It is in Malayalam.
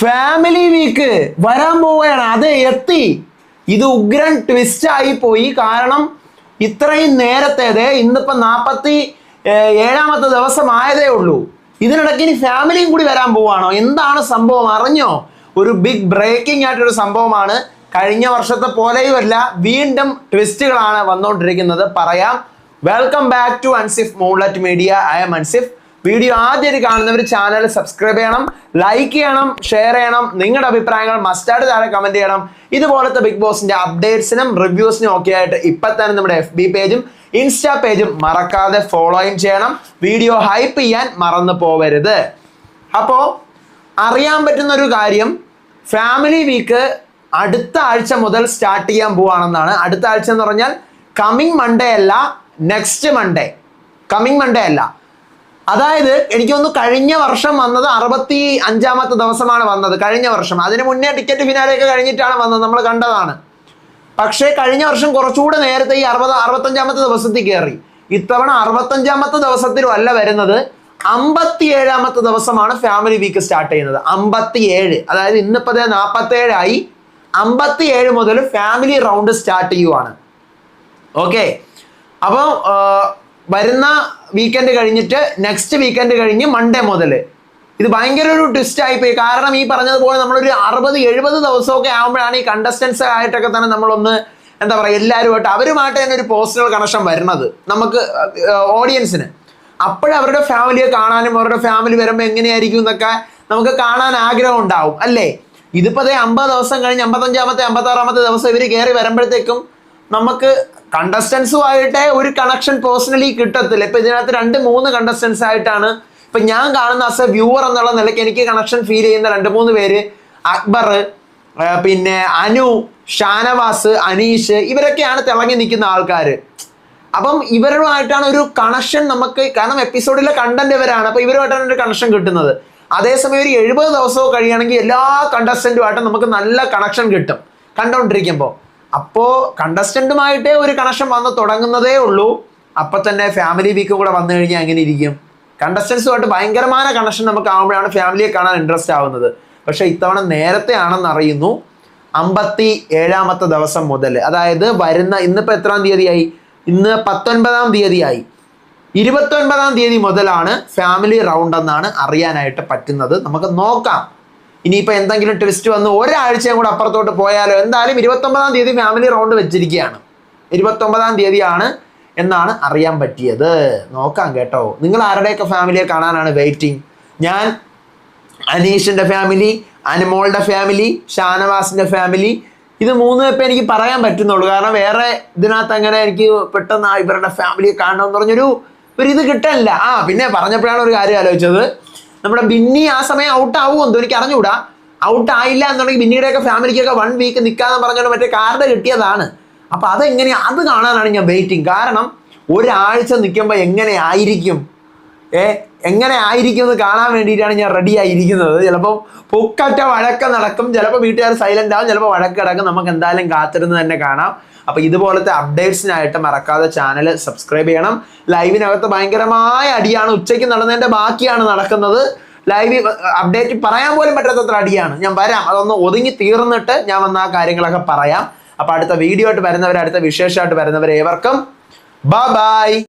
ഫാമിലി വീക്ക് വരാൻ പോവുകയാണ്. അത് എത്തി. ഇത് ഉഗ്രൻ ട്വിസ്റ്റ് ആയി പോയി. കാരണം ഇത്രയും നേരത്തേത് ഇന്നിപ്പോ നാൽപ്പത്തി ഏഴാമത്തെ ദിവസം ആയതേ ഉള്ളൂ. ഇതിനിടയ്ക്ക് ഇനി ഫാമിലിയും കൂടി വരാൻ പോവാണോ എന്താണ് സംഭവം? അറിഞ്ഞോ? ഒരു ബിഗ് ബ്രേക്കിംഗ് ആയിട്ടൊരു സംഭവമാണ്. കഴിഞ്ഞ വർഷത്തെ പോലെയുമല്ല വീണ്ടും ട്വിസ്റ്റുകളാണ് വന്നുകൊണ്ടിരിക്കുന്നത് പറയാം. Welcome back to Ansif moonlet media I am Ansif video ആദ്യമായിട്ട് കാണുന്നവർ ചാനൽ സബ്സ്ക്രൈബ് ചെയ്യണം ലൈക്ക് ചെയ്യണം ഷെയർ ചെയ്യണം. നിങ്ങളുടെ അഭിപ്രായങ്ങൾ മസ്റ്റായിട്ട് താഴെ കമന്റ് ചെയ്യണം. ഇതുപോലത്തെ ബിഗ് ബോസിന്റെ അപ്ഡേറ്റ്സിനും റിവ്യൂസിനും ഒക്കെ ആയിട്ട് ഇപ്പൊ തന്നെ നമ്മുടെ എഫ് ബി പേജും ഇൻസ്റ്റാ പേജും മറക്കാതെ ഫോളോയും ചെയ്യണം. വീഡിയോ ഹൈപ്പ് ചെയ്യാൻ മറന്നു പോവരുത്. അപ്പോൾ അറിയാൻ പറ്റുന്ന ഒരു കാര്യം ഫാമിലി വീക്ക് അടുത്ത ആഴ്ച മുതൽ സ്റ്റാർട്ട് ചെയ്യാൻ പോവാണെന്നാണ്. അടുത്ത ആഴ്ച എന്ന് പറഞ്ഞാൽ കമ്മിങ് മൺഡേ അല്ല നെക്സ്റ്റ് മൺഡേ കമ്മിങ് മൺഡേ അല്ല. അതായത് എനിക്ക് തോന്നുന്നു കഴിഞ്ഞ വർഷം വന്നത് അറുപത്തി അഞ്ചാമത്തെ ദിവസമാണ് വന്നത് കഴിഞ്ഞ വർഷം. അതിന് മുന്നേ ടിക്കറ്റ് ഫിനാലെയൊക്കെ കഴിഞ്ഞിട്ടാണ് വന്നത് നമ്മൾ കണ്ടതാണ്. പക്ഷേ കഴിഞ്ഞ വർഷം കുറച്ചുകൂടെ നേരത്തെ ഈ അറുപത് അറുപത്തഞ്ചാമത്തെ ദിവസത്തിൽ കയറി. ഇത്തവണ അറുപത്തഞ്ചാമത്തെ ദിവസത്തിലും അല്ല വരുന്നത് അമ്പത്തി ഏഴാമത്തെ ദിവസമാണ് ഫാമിലി വീക്ക് സ്റ്റാർട്ട് ചെയ്യുന്നത്. അമ്പത്തി ഏഴ് അതായത് ഇന്നിപ്പത്തെ നാൽപ്പത്തി ഏഴായി അമ്പത്തി ഏഴ് മുതൽ ഫാമിലി റൗണ്ട് സ്റ്റാർട്ട് ചെയ്യുവാണ്. ഓക്കെ അപ്പോൾ വരുന്ന വീക്കെൻഡ് കഴിഞ്ഞിട്ട് നെക്സ്റ്റ് വീക്കെൻഡ് കഴിഞ്ഞ് മൺഡേ മുതൽ ഇത് ഭയങ്കര ഒരു ട്വിസ്റ്റ് ആയിപ്പോയി കാരണം ഈ പറഞ്ഞതുപോലെ നമ്മളൊരു അറുപത് എഴുപത് ദിവസമൊക്കെ ആകുമ്പോഴാണ് ഈ കണ്ടസ്റ്റൻസ് ആയിട്ടൊക്കെ തന്നെ നമ്മളൊന്ന് എന്താ പറയുക എല്ലാവരുമായിട്ട് അവരുമായിട്ട് തന്നെ ഒരു പേഴ്സണൽ കണക്ഷൻ വരുന്നത്. നമുക്ക് ഓഡിയൻസിന് അപ്പോഴവരുടെ ഫാമിലിയെ കാണാനും അവരുടെ ഫാമിലി വരുമ്പോൾ എങ്ങനെയായിരിക്കും എന്നൊക്കെ നമുക്ക് കാണാൻ ആഗ്രഹം ഉണ്ടാവും. അല്ലേ? ഇതിപ്പോ അതേ അമ്പത് ദിവസം കഴിഞ്ഞ് അമ്പത്തഞ്ചാമത്തെ അമ്പത്താറാമത്തെ ദിവസം ഇവർ കയറി വരുമ്പോഴത്തേക്കും നമുക്ക് കണ്ടസ്റ്റൻസുമായിട്ട് ഒരു കണക്ഷൻ പേഴ്സണലി കിട്ടത്തില്ല. ഇപ്പൊ ഇതിനകത്ത് രണ്ട് മൂന്ന് കണ്ടസ്റ്റൻസ് ആയിട്ടാണ് ഇപ്പൊ ഞാൻ കാണുന്ന ആസ് എ വ്യൂവർ എന്നുള്ള നിലയ്ക്ക് എനിക്ക് കണക്ഷൻ ഫീൽ ചെയ്യുന്ന രണ്ട് മൂന്ന് പേര് അക്ബർ പിന്നെ അനു ഷാനവാസ് അനീഷ് ഇവരൊക്കെയാണ് തിളങ്ങി നിൽക്കുന്ന ആൾക്കാർ അപ്പം ഇവരുമായിട്ടാണ് ഒരു കണക്ഷൻ നമുക്ക് കാരണം എപ്പിസോഡിലെ കണ്ടന്റ് ഇവരാണ്. അപ്പൊ ഇവരുമായിട്ടാണ് ഒരു കണക്ഷൻ കിട്ടുന്നത്. അതേസമയം ഒരു എഴുപത് ദിവസവും കഴിയുകയാണെങ്കിൽ എല്ലാ കണ്ടസ്റ്റന്റുമായിട്ടും നമുക്ക് നല്ല കണക്ഷൻ കിട്ടും. കണ്ടോണ്ടിരിക്കുമ്പോൾ അപ്പോൾ കണ്ടസ്റ്റന്റുമായിട്ടേ ഒരു കണക്ഷൻ വന്ന് തുടങ്ങുന്നതേ ഉള്ളൂ. അപ്പൊ തന്നെ ഫാമിലി വീക്ക് കൂടെ വന്നു കഴിഞ്ഞാൽ എങ്ങനെ ഇരിക്കും? കണ്ടസ്റ്റൻസുമായിട്ട് ഭയങ്കരമായ കണക്ഷൻ നമുക്ക് ആകുമ്പോഴാണ് ഫാമിലിയെ കാണാൻ ഇൻട്രസ്റ്റ് ആവുന്നത്. പക്ഷെ ഇത്തവണ നേരത്തെ ആണെന്ന് അറിയുന്നു. അമ്പത്തി ഏഴാമത്തെ ദിവസം മുതൽ അതായത് വരുന്ന ഇന്നിപ്പോൾ എത്രാം തീയതിയായി? ഇന്ന് പത്തൊൻപതാം തീയതിയായി. ഇരുപത്തൊൻപതാം തീയതി മുതലാണ് ഫാമിലി റൗണ്ട് എന്നാണ് അറിയാനായിട്ട് പറ്റുന്നത്. നമുക്ക് നോക്കാം. ഇനിയിപ്പോൾ എന്തെങ്കിലും ട്വിസ്റ്റ് വന്ന് ഒരാഴ്ചയും കൂടെ അപ്പുറത്തോട്ട് പോയാലോ? എന്തായാലും ഇരുപത്തൊമ്പതാം തീയതി ഫാമിലി റൗണ്ട് വെച്ചിരിക്കുകയാണ്. ഇരുപത്തൊമ്പതാം തീയതിയാണ് എന്നാണ് അറിയാൻ പറ്റിയത്. നോക്കാം കേട്ടോ. നിങ്ങൾ ആരുടെയൊക്കെ ഫാമിലിയെ കാണാനാണ് വെയിറ്റിംഗ് ഞാൻ അനീഷിന്റെ ഫാമിലി അനുമോളുടെ ഫാമിലി ഷാനവാസിന്റെ ഫാമിലി ഇത് മൂന്ന് ഇപ്പം എനിക്ക് പറയാൻ പറ്റുന്നുള്ളൂ. കാരണം വേറെ ഇതിനകത്ത് അങ്ങനെ എനിക്ക് പെട്ടെന്ന് ഇവരുടെ ഫാമിലിയെ കാണണമെന്ന് പറഞ്ഞൊരു ഒരു ഇത് കിട്ടാനില്ല ആ പിന്നെ പറഞ്ഞപ്പോഴാണ് ഒരു കാര്യം ആലോചിച്ചത്. നമ്മുടെ ബിന്നി ആ സമയം ഔട്ട് ആവുമോ എന്തോ? എനിക്ക് അറിഞ്ഞുകൂടാ. ഔട്ട് ആയില്ല എന്നുണ്ടെങ്കിൽ ബിന്നിയുടെയൊക്കെ ഫാമിലിക്കൊക്കെ വൺ വീക്ക് നിൽക്കാന്ന് പറഞ്ഞുകൊണ്ട് മറ്റേ കാർഡ് കിട്ടിയതാണ്. അപ്പൊ അതെങ്ങനെയാ? അത് കാണാനാണ് ഞാൻ വെയിറ്റിംഗ് കാരണം ഒരാഴ്ച നിൽക്കുമ്പോൾ എങ്ങനെ ആയിരിക്കും ഏ എങ്ങനെ ആയിരിക്കും എന്ന് കാണാൻ വേണ്ടിയിട്ടാണ് ഞാൻ റെഡി ആയിരിക്കുന്നത്. ചിലപ്പോൾ പൊക്കറ്റ വഴക്ക നടക്കും ചിലപ്പോൾ വീട്ടുകാർ സൈലന്റ് ആവും ചിലപ്പോൾ വഴക്ക് കിടക്കും. നമുക്ക് എന്തായാലും കാത്തിരുന്ന് തന്നെ കാണാം. അപ്പോൾ ഇതുപോലത്തെ അപ്ഡേറ്റ്സിനായിട്ട് മറക്കാതെ ചാനൽ സബ്സ്ക്രൈബ് ചെയ്യണം. ലൈവിനകത്ത് ഭയങ്കരമായ അടിയാണ്. ഉച്ചയ്ക്ക് നടന്നതിന്റെ ബാക്കിയാണ് നടക്കുന്നത്. ലൈവ് അപ്ഡേറ്റ് പറയാൻ പോലും പറ്റാത്തത്ര അടിയാണ്. ഞാൻ വരാം. അതൊന്ന് ഒതുങ്ങി തീർന്നിട്ട് ഞാൻ വന്ന ആ കാര്യങ്ങളൊക്കെ പറയാം. അപ്പോൾ അടുത്ത വീഡിയോ ആയിട്ട് വരുന്നവർ അടുത്ത വിശേഷമായിട്ട് വരുന്നവർ ഏവർക്കും. ബൈ